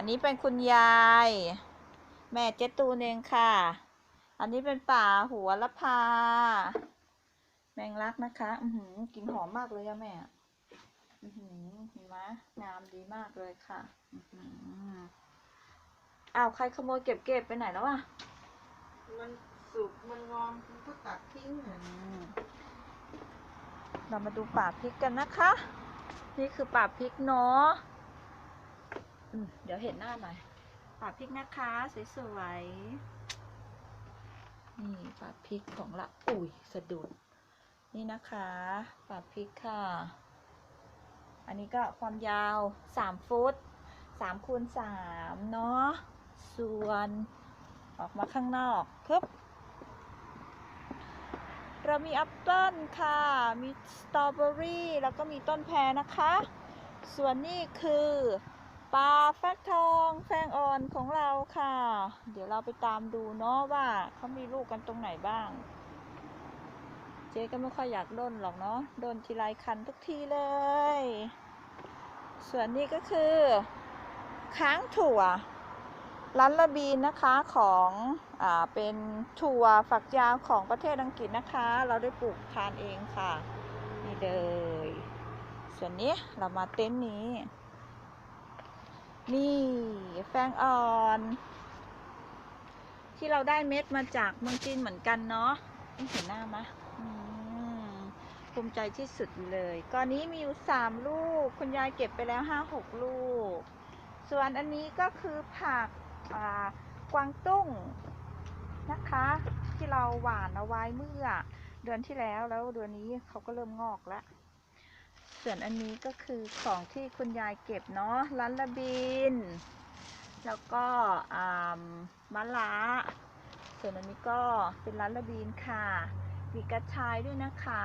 อันนี้เป็นคุณยาย แม่เจ๊ตูนเองค่ะ อันนี้เป็นป่าหัวละพา แมงลักนะคะ อือหือกลินหอมมากเลยอะแม่ อือหือเห็นไหมงามดีมากเลยค่ะ อือหืออ้าวใครขโมยเก็บเก็บไปไหนแล้วอะมันสุกมันงอมมันก็ตัดทิ้งอือะมเรามาดูป่าพริกกันนะคะ นี่คือป่าพริกเนาะอืม เดี๋ยวเห็นหน้าหน่อยป่าพริกนะคะสวยๆนี่ป่าพริกของละอุ้ยสะดุด นี่นะคะป่าพริกค่ะ อันนี้ก็ความยาวสามฟุตสามคูณสามเนาะส่วนออกมาข้างนอกปึ๊บเรามีแอปเปิ้ลค่ะ มีสตรอเบอรี่แล้วก็มีต้นแพรนะคะ ส่วนนี้คือ ปลาฟักทองแฟงอ่อนของเราค่ะ เดี๋ยวเราไปตามดูเนาะว่าเขามีลูกกันตรงไหนบ้าง เจ๊ก็ไม่ค่อยอยากด้นหรอกเนาะด้นทีไรคันทุกทีเลย ส่วนนี้ก็คือ ค้างถั่วร้านละบีนนะคะของอ่าเป็นถั่วฝักยาวของประเทศอังกฤษนะคะ เราได้ปลูกทานเองค่ะ นี่เลย ส่วนนี้เรามาเต็นท์นี้ นี่ แฟงอ่อน ที่เราได้เม็ดมาจากเมืองจีนเหมือนกันเนาะนี่เห็นหน้าไหมอืมภูมิใจที่สุดเลยก้อนนี้มีอยู่สามลูก คุณยายเก็บไปแล้วห้าหกลูก ส่วนอันนี้ก็คือผักกวางตุ้งนะคะ ที่เราหว่านเอาไว้เมื่อเดือนที่แล้วแล้วเดือนนี้เขาก็เริ่มงอกแล้ว ส่วนอันนี้ก็คือของที่คุณยายเก็บเนาะลันละบิน แล้วก็มะละส่วนอันนี้ก็เป็นลันละบินค่ะมีกระชายด้วยนะคะ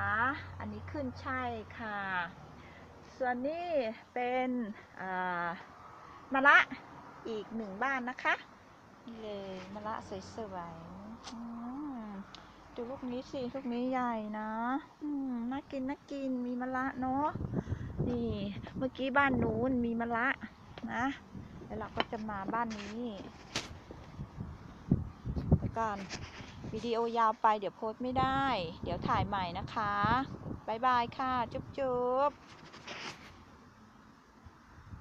อันนี้ขึ้นช่ายค่ะ ส่วนนี้เป็นมะละอีกหนึ่งบ้านนะคะนี่เลยมะละสวยๆดูลูกนี้สิ ลูกนี้ใหญ่นะ อืม น่ากินน่ากินมีมะละเนาะนี่เมื่อกี้บ้านนู้นมีมะละนะแล้วเราก็จะมาบ้านนี้เดี๋ยวกันวิดีโอยาวไปเดี๋ยวโพสไม่ได้ เดี๋ยวถ่ายใหม่นะคะบายบายค่ะ จุ๊บจุ๊บ